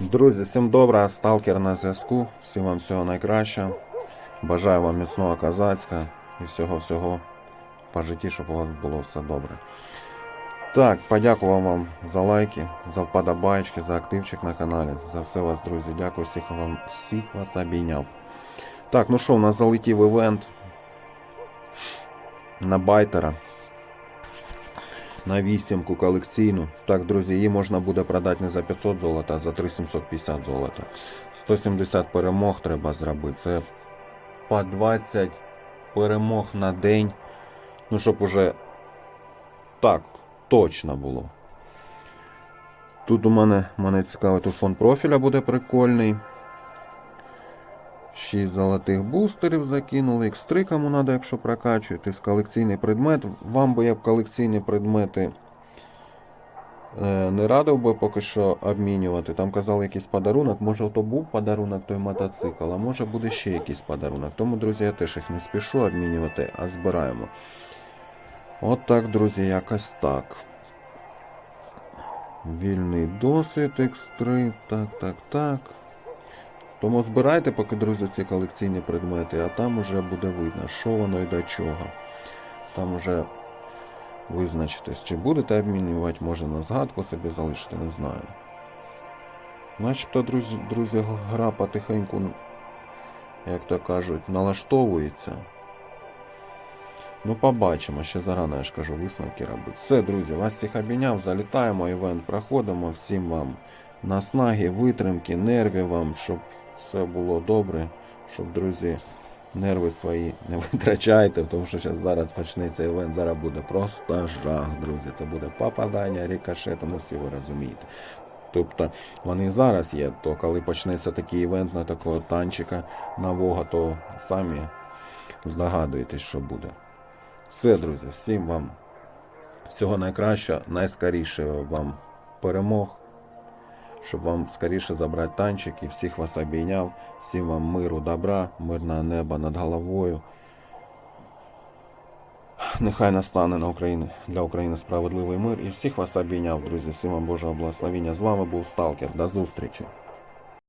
Друзі, всім добре, сталкер на зв'язку. Всім вам всього найкращого. Бажаю вам міцного козацька і всього-всього по житті, щоб у вас було все добре. Так, подякував вам за лайки, за вподобайки, за активчик на каналі. За все вас, друзі. Дякую всіх вам, всіх вас обійняв. Так, ну що, у нас залетів івент на байтера. На вісімку колекційну. Так, друзі, її можна буде продати не за 500 золота, а за 3750 золота. 170 перемог треба зробити. Це по 20 перемог на день. Ну, щоб уже так точно було. Тут у мене, мене цікаво, тут фон профіля буде прикольний. 6 золотих бустерів закинули. X3 кому треба, якщо прокачуєте. Колекційний предмет. Вам би я б колекційні предмети е, не радив би поки що обмінювати. Там казали якийсь подарунок. Може то був подарунок той мотоцикл, а може буде ще якийсь подарунок. Тому, друзі, я теж їх не спішу обмінювати, а збираємо. От так, друзі, якось так. Вільний досвід X3. Так, так, так. Тому збирайте поки, друзі, ці колекційні предмети, а там уже буде видно, що воно і до чого. Там уже визначитесь, чи будете обмінювати, може на згадку собі залишити, не знаю. Начебто, друзі, друзі, гра потихеньку, як то кажуть, налаштовується. Ну, побачимо, ще зарано я ж кажу, висновки робити. Все, друзі, вас всіх обійняв, залітаємо, івент проходимо. Всім вам наснаги, витримки, нервів вам, щоб все було добре, щоб, друзі, нерви свої не витрачайте, тому що щас зараз почнеться івент, зараз буде просто жах, друзі. Це буде попадання, рикошетом, ну всі ви розумієте. Тобто вони зараз є, то коли почнеться такий івент на такого танчика нового, то самі здогадуєтесь, що буде. Все, друзі, всім вам всього найкращого, найскоріше вам перемог, щоб вам скоріше забрати танчик і всіх вас обійняв. Всім вам миру, добра, мирне неба над головою. Нехай настане на Україні для України справедливий мир і всіх вас обійняв, друзі. Всім вам Божого благословення. З вами був Сталкер. До зустрічі.